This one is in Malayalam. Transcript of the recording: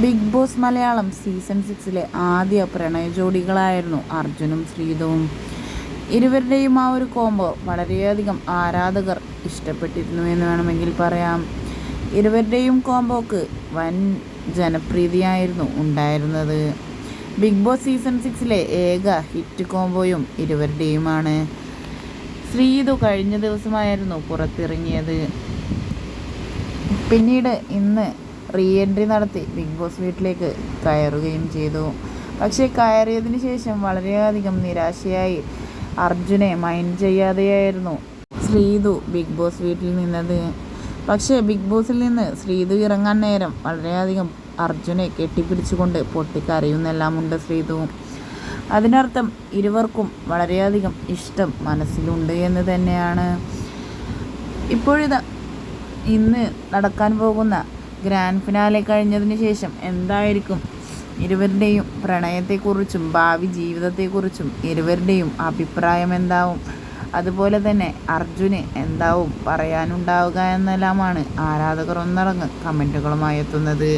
ബിഗ് ബോസ് മലയാളം സീസൺ സിക്സിലെ ആദ്യ പ്രണയ ജോഡികളായിരുന്നു അർജുനും ശ്രീതവും ഇരുവരുടെയും ആ ഒരു കോംബോ വളരെയധികം ആരാധകർ ഇഷ്ടപ്പെട്ടിരുന്നു എന്ന് വേണമെങ്കിൽ പറയാം. ഇരുവരുടെയും കോംബോക്ക് വൻ ജനപ്രീതിയായിരുന്നു ഉണ്ടായിരുന്നത്. ബിഗ് ബോസ് സീസൺ സിക്സിലെ ഏക ഹിറ്റ് കോംബോയും ഇരുവരുടെയുമാണ്. ശ്രീതു കഴിഞ്ഞ ദിവസമായിരുന്നു പുറത്തിറങ്ങിയത്. പിന്നീട് ഇന്ന് റീ എൻട്രി നടത്തി. ബിഗ് ബോസ് വീട്ടിലേക്ക് കയറുകയും ചെയ്തു. പക്ഷേ കയറിയതിന് ശേഷം വളരെയധികം നിരാശയായി. അർജുനെ മൈൻഡ് ചെയ്യാതെയായിരുന്നു. ശ്രീതു ബിഗ് ബോസ് വീട്ടിൽ നിന്നത്. പക്ഷേ ബിഗ് ബോസിൽ നിന്ന് ശ്രീതു ഇറങ്ങാൻ നേരം വളരെയധികം അർജുനെ കെട്ടിപ്പിടിച്ചുകൊണ്ട് പൊട്ടിക്കരയുന്നെല്ലാമുണ്ട് ശ്രീതു. അതിനർത്ഥം ഇരുവർക്കും വളരെയധികം ഇഷ്ടം മനസ്സിലുണ്ട് എന്ന് തന്നെയാണ്. ഇപ്പോഴിതാ ഇന്ന് നടക്കാൻ പോകുന്ന ഗ്രാൻഡ് ഫിനാലെ കഴിഞ്ഞതിന് ശേഷം എന്തായിരിക്കും? ഇരുവരുടെയും പ്രണയത്തെക്കുറിച്ചും ഭാവി ജീവിതത്തെക്കുറിച്ചും ഇരുവരുടെയും അഭിപ്രായം എന്താവും? അതുപോലെ തന്നെ അർജുന് എന്താവും? പറയാനുണ്ടാവുക എന്നെല്ലാമാണ് ആരാധകർ ഒന്നടങ്ങ് കമന്റുകളുമായി എത്തുന്നത്.